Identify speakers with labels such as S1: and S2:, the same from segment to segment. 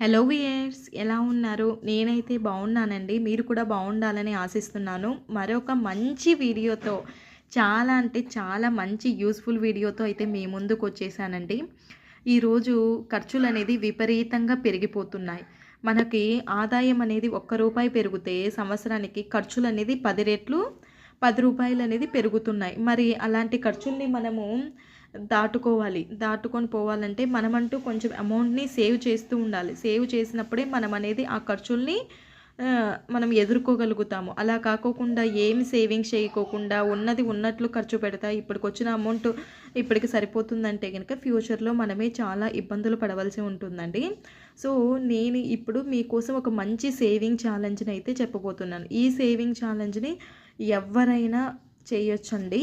S1: Hello viewers ఎలా ఉన్నారు? నేనైతే బాగున్నానండి. మీరు కూడా బాగుండాలని ఆశిస్తున్నాను. మరొక మంచి వీడియోతో చాలా అంటే చాలా మంచి యూస్ఫుల్ వీడియోతో అయితే మీ ముందుకు వచ్చేసానండి. ఈరోజు ఖర్చులు అనేది విపరీతంగా పెరిగిపోతున్నాయి. మనకి ఆదాయం అనేది ఒక్క రూపాయి పెరిగితే సంవత్సరానికి ఖర్చులు అనేది పది రెట్లు పది రూపాయలు అనేది పెరుగుతున్నాయి. మరి అలాంటి ఖర్చుల్ని మనము దాటుకోవాలి. దాటుకొని పోవాలంటే మనమంటూ కొంచెం అమౌంట్ని సేవ్ చేస్తూ ఉండాలి. సేవ్ చేసినప్పుడే మనం అనేది ఆ ఖర్చుల్ని మనం ఎదుర్కోగలుగుతాము. అలా కాకోకుండా ఏం సేవింగ్స్ చేయకోకుండా ఉన్నది ఉన్నట్లు ఖర్చు పెడతా ఇప్పటికి వచ్చిన అమౌంట్ ఇప్పటికి సరిపోతుందంటే కనుక ఫ్యూచర్లో మనమే చాలా ఇబ్బందులు పడవలసి ఉంటుందండి. సో నేను ఇప్పుడు మీకోసం ఒక మంచి సేవింగ్ ఛాలెంజ్ని అయితే చెప్పబోతున్నాను. ఈ సేవింగ్ ఛాలెంజ్ని ఎవరైనా చేయొచ్చండి.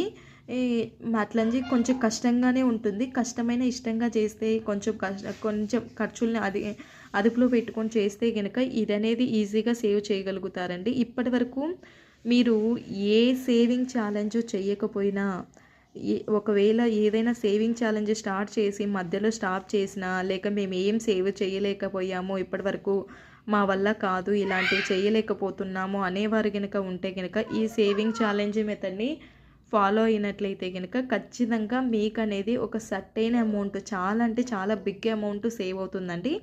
S1: అట్లని కొంచెం కష్టంగానే ఉంటుంది. కష్టమైన ఇష్టంగా చేస్తే కొంచెం కష్ట కొంచెం ఖర్చుల్ని అది అదుపులో పెట్టుకొని చేస్తే కనుక ఇది అనేది ఈజీగా సేవ్ చేయగలుగుతారండి. ఇప్పటి వరకు మీరు ఏ సేవింగ్ ఛాలెంజ్ చేయకపోయినా ఏ- ఒకవేళ ఏదైనా సేవింగ్ ఛాలెంజ్ స్టార్ట్ చేసి మధ్యలో స్టాప్ చేసినా లేక మేము ఏం సేవ్ చేయలేకపోయామో ఇప్పటివరకు మా వల్ల కాదు ఇలాంటివి చేయలేకపోతున్నాము అనేవారు కనుక ఉంటే కనుక ఈ సేవింగ్ ఛాలెంజ్ మెథడ్ని ఫాలో అయినట్లయితే కనుక ఖచ్చితంగా మీకు అనేది ఒక సర్టైన్ అమౌంట్ చాలా అంటే చాలా బిగ్ అమౌంట్ సేవ్ అవుతుందండి.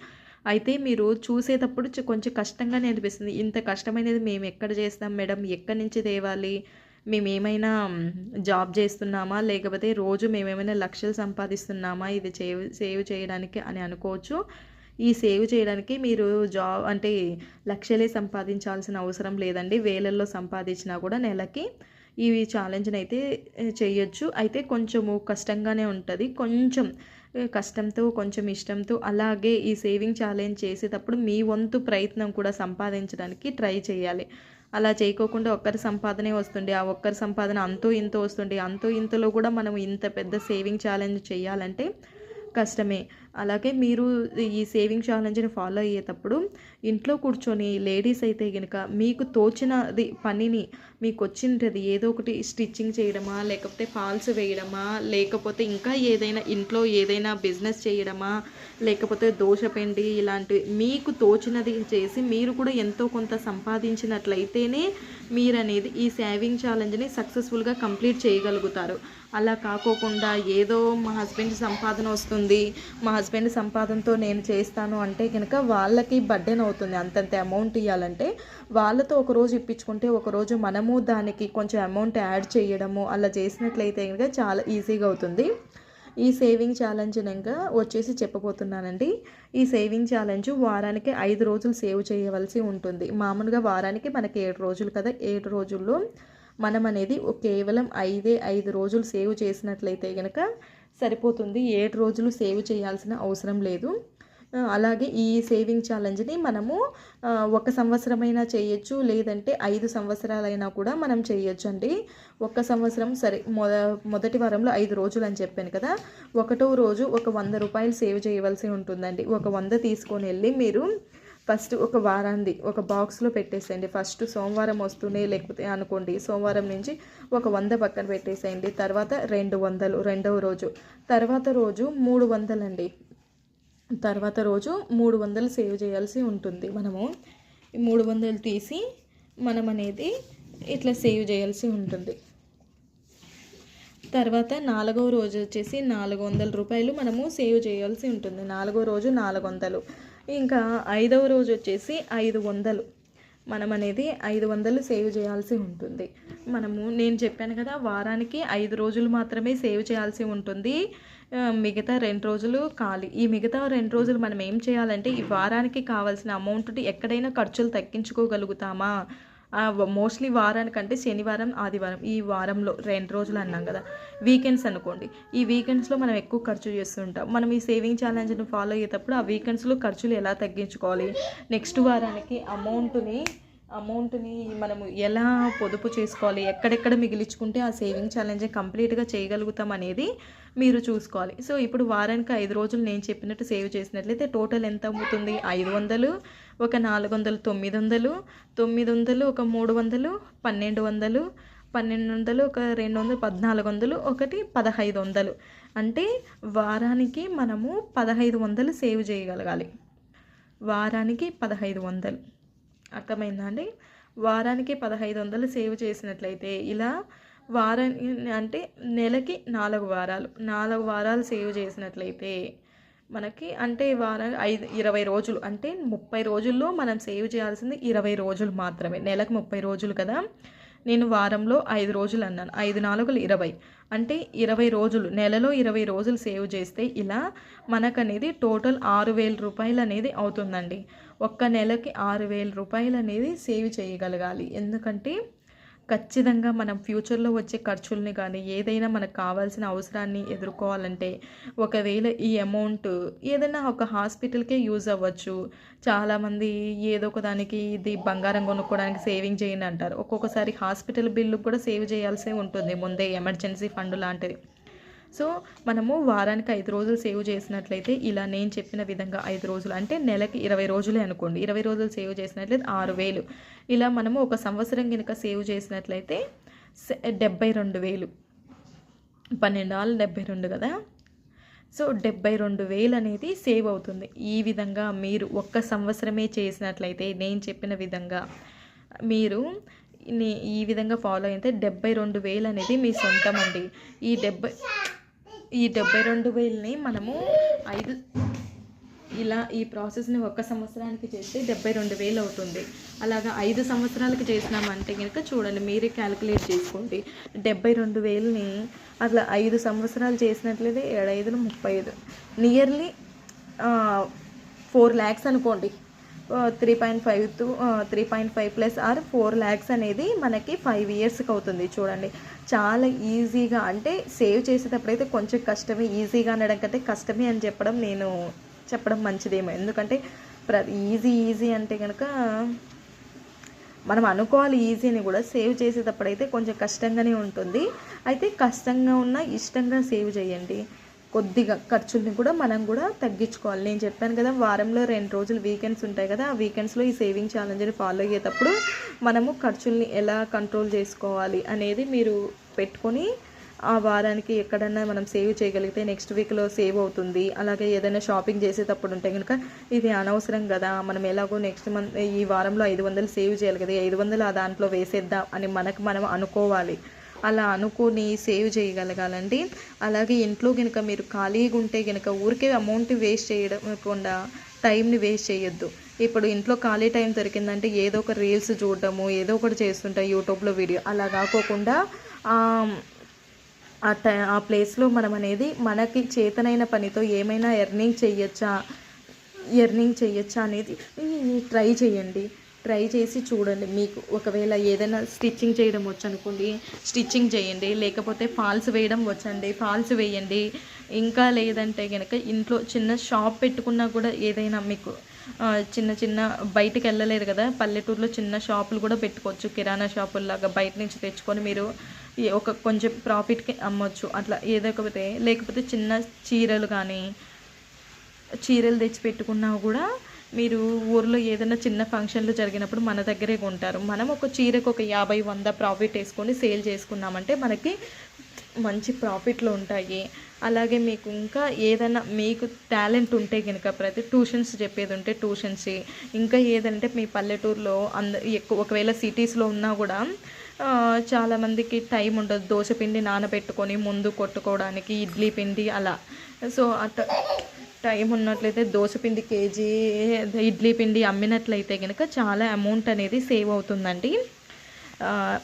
S1: అయితే మీరు చూసేటప్పుడు కొంచెం కష్టంగానే అనిపిస్తుంది. ఇంత కష్టమైనది మేము ఎక్కడ చేస్తాం మేడం? ఎక్కడి నుంచి తేవాలి? మేము ఏమైనా జాబ్ చేస్తున్నామా? లేకపోతే రోజు మేమేమైనా లక్షలు సంపాదిస్తున్నామా? ఇది సేవ్ సేవ్ చేయడానికి అని అనుకోవచ్చు. ఈ సేవ్ చేయడానికి మీరు జాబ్ అంటే లక్షలే సంపాదించాల్సిన అవసరం లేదండి. వేలల్లో సంపాదించినా కూడా నెలకి. ఈ ఛాలెంజ్ని అయితే చేయొచ్చు అయితే కొంచెము కష్టంగానే ఉంటుంది. కొంచెం కష్టంతో కొంచెం ఇష్టంతో అలాగే ఈ సేవింగ్ ఛాలెంజ్ చేసేటప్పుడు మీ వంతు ప్రయత్నం కూడా సంపాదించడానికి ట్రై చేయాలి. అలా చేయకోకుండా ఒక్కరి సంపాదనే వస్తుంది ఆ ఒక్కరి సంపాదన అంతో ఇంతో వస్తుంది అంతో ఇంతలో కూడా మనం ఇంత పెద్ద సేవింగ్ ఛాలెంజ్ చేయాలంటే కష్టమే. అలాగే మీరు ఈ సేవింగ్ ఛాలెంజ్ని ఫాలో అయ్యేటప్పుడు ఇంట్లో కూర్చొని లేడీస్ అయితే కనుక మీకు తోచినది పనిని మీకు వచ్చినది ఏదో ఒకటి స్టిచ్చింగ్ చేయడమా లేకపోతే ఫాల్స్ వేయడమా లేకపోతే ఇంకా ఏదైనా ఇంట్లో ఏదైనా బిజినెస్ చేయడమా లేకపోతే దోశపిండి ఇలాంటివి మీకు తోచినది చేసి మీరు కూడా ఎంతో కొంత సంపాదించినట్లయితేనే మీరనేది ఈ సేవింగ్ ఛాలెంజ్ని సక్సెస్ఫుల్గా కంప్లీట్ చేయగలుగుతారు. అలా కాకోకుండా ఏదో మా హస్బెండ్ సంపాదన వస్తుంది మా హస్బెండ్ సంపాదనతో నేను చేస్తాను అంటే కనుక వాళ్ళకి బర్డెన్ అవుతుంది. అంతంత అమౌంట్ ఇవ్వాలంటే వాళ్ళతో ఒక రోజు ఇప్పించుకుంటే ఒక రోజు మనము దానికి కొంచెం అమౌంట్ యాడ్ చేయడము అలా చేసినట్లయితే కనుక చాలా ఈజీగా అవుతుంది. ఈ సేవింగ్ ఛాలెంజ్ ఇంకా వచ్చేసి చెప్పబోతున్నానండి. ఈ సేవింగ్ ఛాలెంజ్ వారానికి ఐదు రోజులు సేవ్ చేయవలసి ఉంటుంది. మామూలుగా వారానికి మనకి ఏడు రోజులు కదా. ఏడు రోజుల్లో మనం అనేది కేవలం ఐదే ఐదు రోజులు సేవ్ చేసినట్లయితే కనుక సరిపోతుంది. ఏడు రోజులు సేవ్ చేయాల్సిన అవసరం లేదు. అలాగే ఈ సేవింగ్ ఛాలెంజ్ని మనము ఒక సంవత్సరమైనా చేయొచ్చు లేదంటే ఐదు సంవత్సరాలైనా కూడా మనం చేయొచ్చు అండి. ఒక సంవత్సరం సరే మొద మొదటి వారంలో ఐదు రోజులు అని చెప్పాను కదా ఒకటో రోజు ఒక వంద రూపాయలు సేవ్ చేయవలసి ఉంటుందండి. ఒక వంద తీసుకొని వెళ్ళి మీరు ఫస్ట్ ఒక వారాన్ని ఒక బాక్స్లో పెట్టేసేయండి. ఫస్ట్ సోమవారం వస్తూనే లేకపోతే అనుకోండి. సోమవారం నుంచి ఒక వంద పక్కన పెట్టేసేయండి. తర్వాత రెండు వందలు రెండవ రోజు. తర్వాత రోజు మూడు వందలండి. తర్వాత రోజు మూడు వందలు సేవ్ చేయాల్సి ఉంటుంది. మనము మూడు వందలు తీసి మనం అనేది ఇట్లా సేవ్ చేయాల్సి ఉంటుంది. తర్వాత నాలుగవ రోజు వచ్చేసి నాలుగు వందల రూపాయలు మనము సేవ్ చేయాల్సి ఉంటుంది. నాలుగో రోజు నాలుగు వందలు. ఇంకా ఐదవ రోజు వచ్చేసి ఐదు వందలు. మనం అనేది ఐదు వందలు సేవ్ చేయాల్సి ఉంటుంది. మనము నేను చెప్పాను కదా వారానికి ఐదు రోజులు మాత్రమే సేవ్ చేయాల్సి ఉంటుంది. మిగతా రెండు రోజులు ఖాళీ. ఈ మిగతా రెండు రోజులు మనం ఏం చేయాలంటే ఈ వారానికి కావాల్సిన అమౌంట్ని ఎక్కడైనా ఖర్చులు తగ్గించుకోగలుగుతామా? మోస్ట్లీ వారానికంటే శనివారం ఆదివారం ఈ వారంలో రెండు రోజులు అన్నాం కదా. వీకెండ్స్ అనుకోండి. ఈ వీకెండ్స్లో మనం ఎక్కువ ఖర్చు చేస్తుంటాం. మనం ఈ సేవింగ్ ఛాలెంజ్ని ఫాలో అయ్యేటప్పుడు ఆ వీకెండ్స్లో ఖర్చులు ఎలా తగ్గించుకోవాలి? నెక్స్ట్ వారానికి అమౌంట్ని అమౌంట్ని మనము ఎలా పొదుపు చేసుకోవాలి? ఎక్కడెక్కడ మిగిలించుకుంటే ఆ సేవింగ్ ఛాలెంజ్ కంప్లీట్గా చేయగలుగుతాం అనేది మీరు చూసుకోవాలి. సో ఇప్పుడు వారానికి ఐదు రోజులు నేను చెప్పినట్టు సేవ్ చేసినట్లయితే టోటల్ ఎంత అవుతుంది? ఐదు వందలు ఒక నాలుగు వందలు తొమ్మిది వందలు తొమ్మిది వందలు ఒక మూడు వందలు పన్నెండు వందలు పన్నెండు వందలు ఒక రెండు వందలు పద్నాలుగు వందలు ఒకటి పదహైదు వందలు. అంటే వారానికి మనము పదహైదు వందలు సేవ్ చేయగలగాలి. వారానికి పదహైదు వందలు. అర్థమైందా అండి? వారానికి పదహైదు వందలు సేవ్ చేసినట్లయితే ఇలా వారాన్ని అంటే నెలకి నాలుగు వారాలు. నాలుగు వారాలు సేవ్ చేసినట్లయితే మనకి అంటే వారం ఐదు ఇరవై రోజులు అంటే ముప్పై రోజుల్లో మనం సేవ్ చేయాల్సింది ఇరవై రోజులు మాత్రమే. నెలకు ముప్పై రోజులు కదా. నేను వారంలో ఐదు రోజులు అన్నాను. ఐదు నాలుగులు ఇరవై. అంటే ఇరవై రోజులు నెలలో ఇరవై రోజులు సేవ్ చేస్తే ఇలా మనకు అనేది టోటల్ ఆరు వేల రూపాయలు అనేది అవుతుందండి. ఒక్క నెలకి ఆరు వేల రూపాయలు అనేది సేవ్ చేయగలగాలి. ఎందుకంటే ఖచ్చితంగా మనం ఫ్యూచర్లో వచ్చే ఖర్చుల్ని కానీ ఏదైనా మనకు కావాల్సిన అవసరాన్ని ఎదుర్కోవాలంటే ఒకవేళ ఈ అమౌంట్ ఏదైనా ఒక హాస్పిటల్కే యూజ్ అవ్వచ్చు. చాలామంది ఏదో ఒక దానికి ఇది బంగారం కొనుక్కోవడానికి సేవింగ్ చేయండి అంటారు. ఒక్కొక్కసారి హాస్పిటల్ బిల్లు కూడా సేవ్ చేయాల్సి ఉంటుంది. ముందే ఎమర్జెన్సీ ఫండ్ లాంటిది. సో మనము వారానికి ఐదు రోజులు సేవ్ చేసినట్లయితే ఇలా నేను చెప్పిన విధంగా ఐదు రోజులు అంటే నెలకి ఇరవై రోజులే అనుకోండి. ఇరవై రోజులు సేవ్ చేసినట్లయితే ఆరు వేలు. ఇలా మనము ఒక సంవత్సరం కనుక సేవ్ చేసినట్లయితే డెబ్బై రెండు వేలు. పన్నెండు ఆళ్ళు డెబ్బై రెండు కదా? సో డెబ్బై రెండు వేలు అనేది సేవ్ అవుతుంది. ఈ విధంగా మీరు ఒక్క సంవత్సరమే చేసినట్లయితే నేను చెప్పిన విధంగా మీరు ఈ విధంగా ఫాలో అయితే డెబ్బై రెండు వేలు అనేది మీ సొంతం అండి. ఈ డెబ్బై ఈ డెబ్బై రెండు వేలని మనము ఐదు ఇలా ఈ ప్రాసెస్ని ఒక్క సంవత్సరానికి చేస్తే డెబ్బై రెండు వేలు అవుతుంది. అలాగా ఐదు సంవత్సరాలకి చేసినామంటే కనుక చూడండి మీరే క్యాలిక్యులేట్ చేసుకోండి. డెబ్బై రెండు వేలని అట్లా ఐదు సంవత్సరాలు చేసినట్లయితే ఏడైదులు ముప్పై ఐదు నియర్లీ ఫోర్ ల్యాక్స్ అనుకోండి. Three point five to three point five plus or four lakhs అనేది మనకి ఫైవ్ ఇయర్స్కి అవుతుంది. చూడండి చాలా ఈజీగా అంటే సేవ్ చేసేటప్పుడైతే కొంచెం కష్టమే ఈజీగా అనడం కంటే కష్టమే అని చెప్పడం నేను చెప్పడం మంచిదేమో. ఎందుకంటే ప్ర ఈజీ ఈజీ అంటే కనుక మనం అనుకోవాలి ఈజీ అని కూడా సేవ్ చేసేటప్పుడైతే కొంచెం కష్టంగానే ఉంటుంది. అయితే కష్టంగా ఉన్న ఇష్టంగా సేవ్ చేయండి. కొద్దిగా ఖర్చుల్ని కూడా మనం కూడా తగ్గించుకోవాలి. నేను చెప్పాను కదా వారంలో రెండు రోజులు వీకెండ్స్ ఉంటాయి కదా ఆ వీకెండ్స్లో ఈ సేవింగ్ ఛాలెంజ్ని ఫాలో అయ్యేటప్పుడు మనము ఖర్చుల్ని ఎలా కంట్రోల్ చేసుకోవాలి అనేది మీరు పెట్టుకొని ఆ వారానికి ఎక్కడన్నా మనం సేవ్ చేయగలిగితే నెక్స్ట్ వీక్లో సేవ్ అవుతుంది. అలాగే ఏదైనా షాపింగ్ చేసేటప్పుడు ఉంటే కనుక ఇది అనవసరం కదా మనం ఎలాగో నెక్స్ట్ మంత్ ఈ వారంలో ఐదు వందలు సేవ్ చేయాలి కదా ఐదు వందలు ఆ దాంట్లో వేసేద్దాం అని మనకు మనం అనుకోవాలి. అలా అనుకుని సేవ్ చేయగలగాలండి. అలాగే ఇంట్లో కనుక మీరు ఖాళీగా ఉంటే కనుక ఊరికే అమౌంట్ వేస్ట్ చేయకుండా టైంని వేస్ట్ చేయొద్దు. ఇప్పుడు ఇంట్లో ఖాళీ టైం దొరికిందంటే ఏదో ఒక రీల్స్ చూడటము ఏదో ఒకటి చేస్తుంటా యూట్యూబ్లో వీడియో. అలా కాకోకుండా ఆ టై ఆ ప్లేస్లో మనం అనేది మనకి చేతనైన పనితో ఏమైనా ఎర్నింగ్ చేయొచ్చా ఎర్నింగ్ చేయొచ్చా అనేది ట్రై చేయండి. ట్రై చేసి చూడండి. మీకు ఒకవేళ ఏదైనా స్టిచ్చింగ్ చేయడం వచ్చనుకోండి స్టిచ్చింగ్ చేయండి లేకపోతే ఫాల్స్ వేయడం వచ్చండి ఫాల్స్ వేయండి. ఇంకా లేదంటే కనుక ఇంట్లో చిన్న షాప్ పెట్టుకున్నా కూడా ఏదైనా మీకు చిన్న చిన్న బయటికి వెళ్ళలేరు కదా పల్లెటూరులో చిన్న షాపులు కూడా పెట్టుకోవచ్చు. కిరాణా షాపుల్లాగా బయట నుంచి తెచ్చుకొని మీరు ఒక కొంచెం ప్రాఫిట్కి అమ్మొచ్చు. అట్లా ఏదో ఒకటి లేకపోతే చిన్న చీరలు కానీ చీరలు తెచ్చి పెట్టుకున్నా కూడా మీరు ఊర్లో ఏదైనా చిన్న ఫంక్షన్లు జరిగినప్పుడు మన దగ్గరే కొంటారు. మనం ఒక చీరకు ఒక యాభై వంద ప్రాఫిట్ వేసుకొని సేల్ చేసుకున్నామంటే మనకి మంచి ప్రాఫిట్లు ఉంటాయి. అలాగే మీకు ఇంకా ఏదైనా మీకు టాలెంట్ ఉంటే కనుక ప్రతి ట్యూషన్స్ చెప్పేది ఉంటే ట్యూషన్స్ ఇంకా ఏదంటే మీ పల్లెటూరులో అంద ఎక్కువ ఒకవేళ సిటీస్లో ఉన్నా కూడా చాలామందికి టైం ఉండదు. దోశ పిండి నానబెట్టుకొని ముందు కొట్టుకోవడానికి ఇడ్లీ పిండి అలా. సో అట్లా టైం ఉన్నట్లయితే దోశ పిండి కేజీ ఇడ్లీ పిండి అమ్మినట్లయితే కనుక చాలా అమౌంట్ అనేది సేవ్ అవుతుందండి.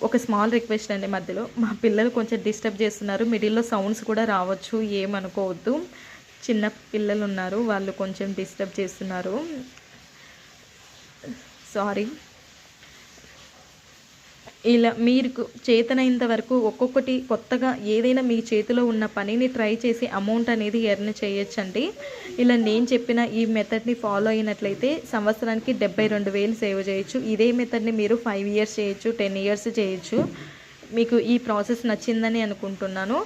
S1: ఒక స్మాల్ రిక్వెస్ట్ అండి మధ్యలో. మా పిల్లలు కొంచెం డిస్టర్బ్ చేస్తున్నారు. మిడిల్లో సౌండ్స్ కూడా రావచ్చు ఏమనుకోవద్దు. చిన్న పిల్లలు ఉన్నారు వాళ్ళు కొంచెం డిస్టర్బ్ చేస్తున్నారు. సారీ ఇలా మీరు చేతనైనంత వరకు ఒక్కొక్కటి కొత్తగా ఏదైనా మీ చేతిలో ఉన్న పనిని ట్రై చేసి అమౌంట్ అనేది ఎర్న్ చేయొచ్చండి. ఇలా నేను చెప్పిన ఈ మెథడ్ని ఫాలో అయినట్లయితే సంవత్సరానికి డెబ్బై రెండు వేలు సేవ్ చేయొచ్చు. ఇదే మెథడ్ని మీరు ఫైవ్ ఇయర్స్ చేయొచ్చు టెన్ ఇయర్స్ చేయొచ్చు. మీకు ఈ ప్రాసెస్ నచ్చిందని అనుకుంటున్నాను.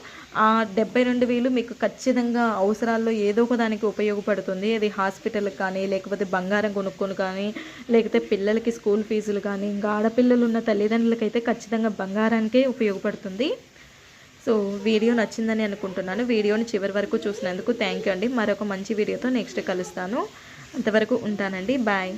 S1: ఆ డెబ్బై రెండు వేలు మీకు ఖచ్చితంగా అవసరాల్లో ఏదో ఒక దానికి ఉపయోగపడుతుంది. అది హాస్పిటల్కి కానీ లేకపోతే బంగారం కొనుక్కొని కానీ లేకపోతే పిల్లలకి స్కూల్ ఫీజులు కానీ ఇంకా ఆడపిల్లలు ఉన్న తల్లిదండ్రులకైతే ఖచ్చితంగా బంగారానికే ఉపయోగపడుతుంది. సో వీడియో నచ్చిందని అనుకుంటున్నాను. వీడియోని చివరి వరకు చూసినందుకు థ్యాంక్ యూ అండి. మరొక మంచి వీడియోతో నెక్స్ట్ కలుస్తాను. అంతవరకు ఉంటానండి. బాయ్.